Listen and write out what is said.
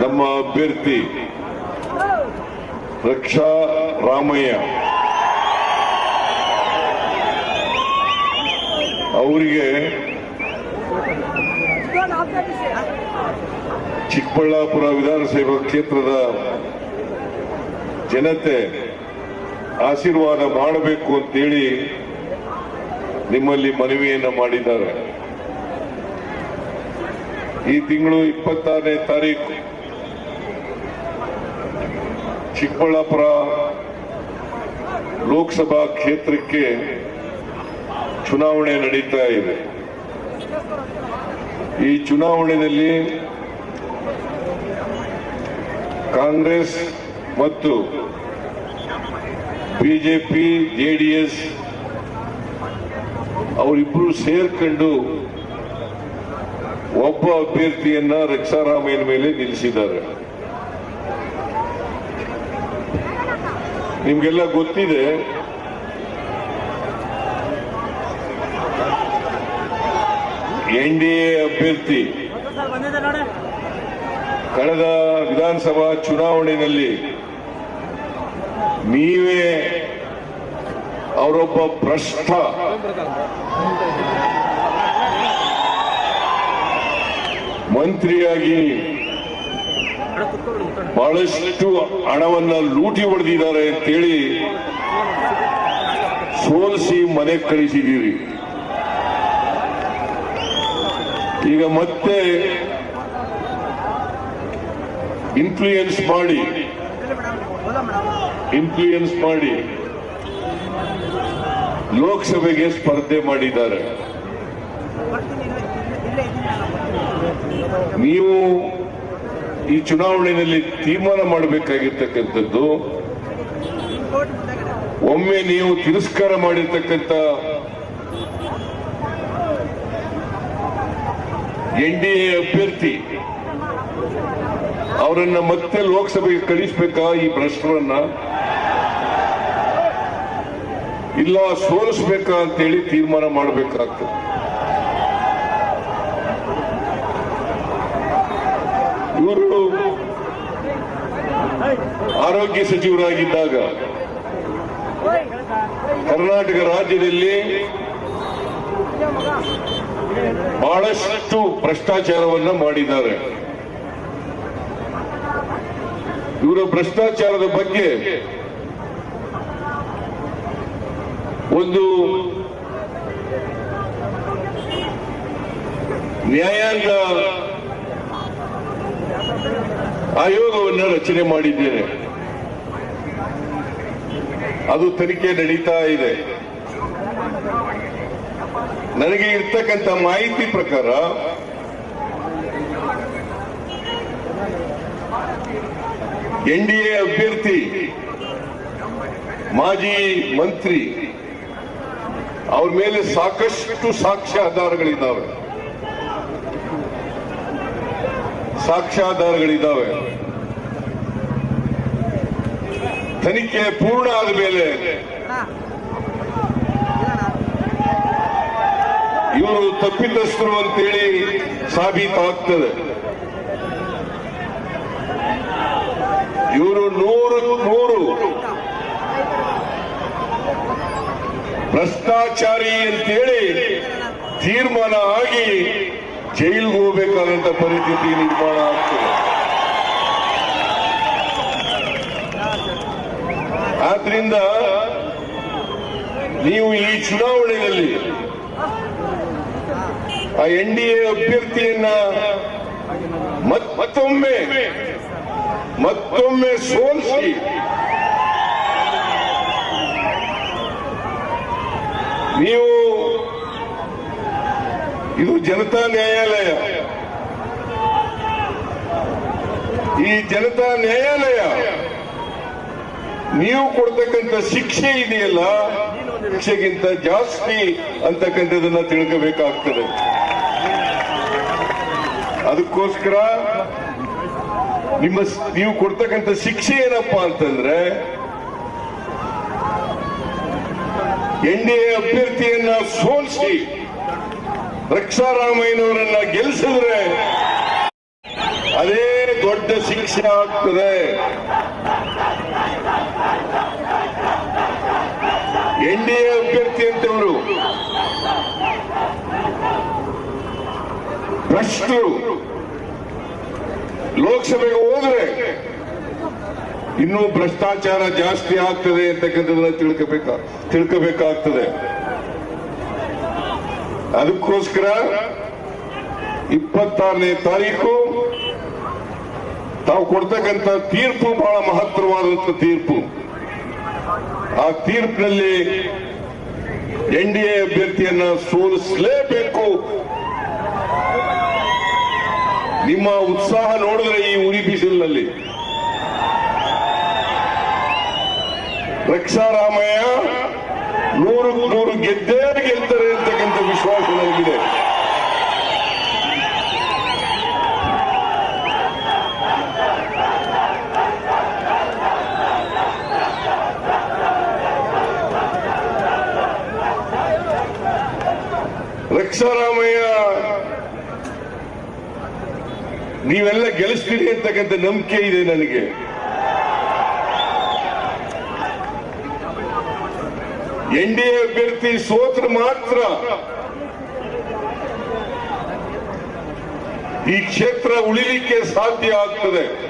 ನಮ್ಮ ಅಭ್ಯರ್ಥಿ ರಕ್ಷಾ ರಾಮಯ್ಯ. ಅವರಿಗೆ ಚಿಕ್ಕಬಳ್ಳಾಪುರ ವಿಧಾನಸಭಾ ಕ್ಷೇತ್ರದ ಜನತೆ ಆಶೀರ್ವಾದ ಮಾಡಬೇಕು ಅಂತೇಳಿ ನಿಮ್ಮಲ್ಲಿ ಮನವಿಯನ್ನ ಮಾಡಿದ್ದಾರೆ. ಈ ತಿಂಗಳು ಇಪ್ಪತ್ತಾರನೇ ತಾರೀಕು. ಚಿಕ್ಕಬಳ್ಳಾಪುರ ಲೋಕಸಭಾ ಕ್ಷೇತ್ರಕ್ಕೆ ಚುನಾವಣೆ ನಡೀತಾ ಇದೆ. ಈ ಚುನಾವಣೆಯಲ್ಲಿ ಕಾಂಗ್ರೆಸ್ ಮತ್ತು ಬಿಜೆಪಿ ಜೆಡಿಎಸ್ ಅವರಿಬ್ಬರು ಸೇರ್ಕೊಂಡು ಒಬ್ಬ ಅಭ್ಯರ್ಥಿಯನ್ನ ರಕ್ಷಾರಾಮಯ್ಯನ ಮೇಲೆ ನಿಲ್ಲಿಸಿದ್ದಾರೆ. ನಿಮ್ಗೆಲ್ಲ ಗೊತ್ತಿದೆ. ಎನ್ ಡಿ ಎ ಅಭ್ಯರ್ಥಿ. ಕಳೆದ ವಿಧಾನಸಭಾ ಚುನಾವಣೆಯಲ್ಲಿ ನೀವೇ ಅವರೊಬ್ಬ ಭ್ರಷ್ಟ. ಮಂತ್ರಿಯಾಗಿ ಬಹಳಷ್ಟು ಹಣವನ್ನ ಲೂಟಿ ಹೊಡೆದಿದ್ದಾರೆ ಅಂತೇಳಿ ಸೋಲಿಸಿ ಮನೆ ಕಳಿಸಿದ್ದೀರಿ. ಈಗ ಮತ್ತೆ ಇನ್ಫ್ಲೂಯೆನ್ಸ್ ಮಾಡಿ ಇನ್ಫ್ಲೂಯೆನ್ಸ್ ಮಾಡಿ ಲೋಕಸಭೆಗೆ ಸ್ಪರ್ಧೆ ಮಾಡಿದ್ದಾರೆ. ನೀವು ಈ ಚುನಾವಣೆಯಲ್ಲಿ ತೀರ್ಮಾನ ಮಾಡಬೇಕಾಗಿರ್ತಕ್ಕಂಥದ್ದು, ಒಮ್ಮೆ ನೀವು ತಿರಸ್ಕಾರ ಮಾಡಿರ್ತಕ್ಕಂಥ ಎನ್ ಡಿ ಎ ಅಭ್ಯರ್ಥಿ ಅವರನ್ನ ಮತ್ತೆ ಲೋಕಸಭೆಗೆ ಕಳಿಸ್ಬೇಕಾ ಈ ಭ್ರಷ್ಟರನ್ನ ಇಲ್ಲ ಸೋಲಿಸ್ಬೇಕಾ ಅಂತೇಳಿ ತೀರ್ಮಾನ ಮಾಡಬೇಕಾಗ್ತದೆ. ಇವರು ಆರೋಗ್ಯ ಸಚಿವರಾಗಿದ್ದಾಗ ಕರ್ನಾಟಕ ರಾಜ್ಯದಲ್ಲಿ ಬಹಳಷ್ಟು ಭ್ರಷ್ಟಾಚಾರವನ್ನ ಮಾಡಿದ್ದಾರೆ. ಇವರ ಭ್ರಷ್ಟಾಚಾರದ ಬಗ್ಗೆ ಒಂದು ನ್ಯಾಯಾಂಗ ಆಯೋಗವನ್ನು ರಚನೆ ಮಾಡಿದ್ದೇನೆ. ಅದು ತನಿಖೆ ನಡೀತಾ ಇದೆ. ನನಗೆ ಇರ್ತಕ್ಕಂಥ ಮಾಹಿತಿ ಪ್ರಕಾರ, ಎನ್ ಡಿ ಎ ಅಭ್ಯರ್ಥಿ, ಮಾಜಿ ಮಂತ್ರಿ, ಅವ್ರ ಮೇಲೆ ಸಾಕಷ್ಟು ಸಾಕ್ಷ್ಯಾಧಾರಗಳಿದ್ದಾವೆ. ಸಾಕ್ಷ್ಯಾಧಾರಗಳಿದ್ದಾವೆ. ತನಿಖೆ ಪೂರ್ಣ ಆದ ಮೇಲೆ ಇವರು ತಪ್ಪಿತಸ್ಥರು ಅಂತೇಳಿ ಸಾಬೀತಾಗ್ತದೆ. ಇವರು ನೂರು ನೂರು ಭ್ರಷ್ಟಾಚಾರಿ ಅಂತೇಳಿ ತೀರ್ಮಾನ ಆಗಿ ಜೈಲಿಗೆ ಹೋಗಬೇಕಾದಂತ ಪರಿಸ್ಥಿತಿ ನಿರ್ಮಾಣ ಆಗ್ತದೆ. ಆದ್ರಿಂದ ನೀವು ಈ ಚುನಾವಣೆಯಲ್ಲಿ ಆ ಎನ್ ಡಿ ಎ ಅಭ್ಯರ್ಥಿಯನ್ನ ಮತ್- ಮತ್ತೊಮ್ಮೆ ಮತ್ತೊಮ್ಮೆ ಸೋಲಿಸಿ. ನೀವು ಇದು ಜನತಾ ನ್ಯಾಯಾಲಯ. ಈ ಜನತಾ ನ್ಯಾಯಾಲಯ ನೀವು ಕೊಡ್ತಕ್ಕಂಥ ಶಿಕ್ಷೆ ಇದೆಯಲ್ಲ, ಶಿಕ್ಷೆಗಿಂತ ಜಾಸ್ತಿ ಅಂತಕ್ಕಂಥದನ್ನ ತಿಳ್ಕೋಬೇಕಾಗ್ತದೆ. ಅದಕ್ಕೋಸ್ಕರ ನಿಮ್ಮ ನೀವು ಕೊಡ್ತಕ್ಕಂಥ ಶಿಕ್ಷೆ ಏನಪ್ಪಾ ಅಂತಂದ್ರೆ, ಎನ್ ಡಿ ಎ ಅಭ್ಯರ್ಥಿಯನ್ನ ಸೋಲಿಸಿ ರಕ್ಷಾರಾಮಯ್ಯನವರನ್ನ ಗೆಲ್ಲಿಸಿದ್ರೆ ಅದೇ ದೊಡ್ಡ ಶಿಕ್ಷೆ ಆಗ್ತದೆ. ಎನ್ ಡಿ ಎ ಅಭ್ಯರ್ಥಿ ಅಂತವರು. ಭ್ರಷ್ಟರು. ಲೋಕಸಭೆಗೆ ಹೋದ್ರೆ ಇನ್ನೂ ಭ್ರಷ್ಟಾಚಾರ ಜಾಸ್ತಿ ಆಗ್ತದೆ ಅಂತಕ್ಕಂಥದ್ದನ್ನ ತಿಳ್ಕೋಬೇಕ ತಿಳ್ಕೋಬೇಕಾಗ್ತದೆ. ಅದಕ್ಕೋಸ್ಕರ ಇಪ್ಪತ್ತಾರನೇ ತಾರೀಕು ತಾವು ಕೊಡ್ತಕ್ಕಂಥ ತೀರ್ಪು ಬಹಳ ಮಹತ್ತರವಾದಂಥ ತೀರ್ಪು. ಆ ತೀರ್ಪಿನಲ್ಲಿ ಎನ್ ಡಿ ಎ ಅಭ್ಯರ್ಥಿಯನ್ನ ಸೋಲಿಸಲೇಬೇಕು. ನಿಮ್ಮ ಉತ್ಸಾಹ ನೋಡಿದ್ರೆ ಈ ಉರಿ ಬಿಸಿಲಿನಲ್ಲಿ. ರಕ್ಷಾರಾಮಯ್ಯ ನೂರು ನೂರು ಗೆದ್ದೇ ಗೆಲ್ತಾರೆ ಅಂತಕ್ಕಂಥ ವಿಶ್ವಾಸ ನನಗಿದೆ. ರಕ್ಷಾರಾಮಯ್ಯ ನೀವೆಲ್ಲ ಗೆಲ್ಲಿಸ್ತೀರಿ ಅಂತಕ್ಕಂಥ ನಂಬಿಕೆ ಇದೆ ನನಗೆ. ಎನ್ ಡಿ ಎ ಅಭ್ಯರ್ಥಿ ಸೋತ್ರ ಮಾತ್ರ. ಈ ಕ್ಷೇತ್ರ ಉಳಿಲಿಕ್ಕೆ ಸಾಧ್ಯ ಆಗ್ತದೆ.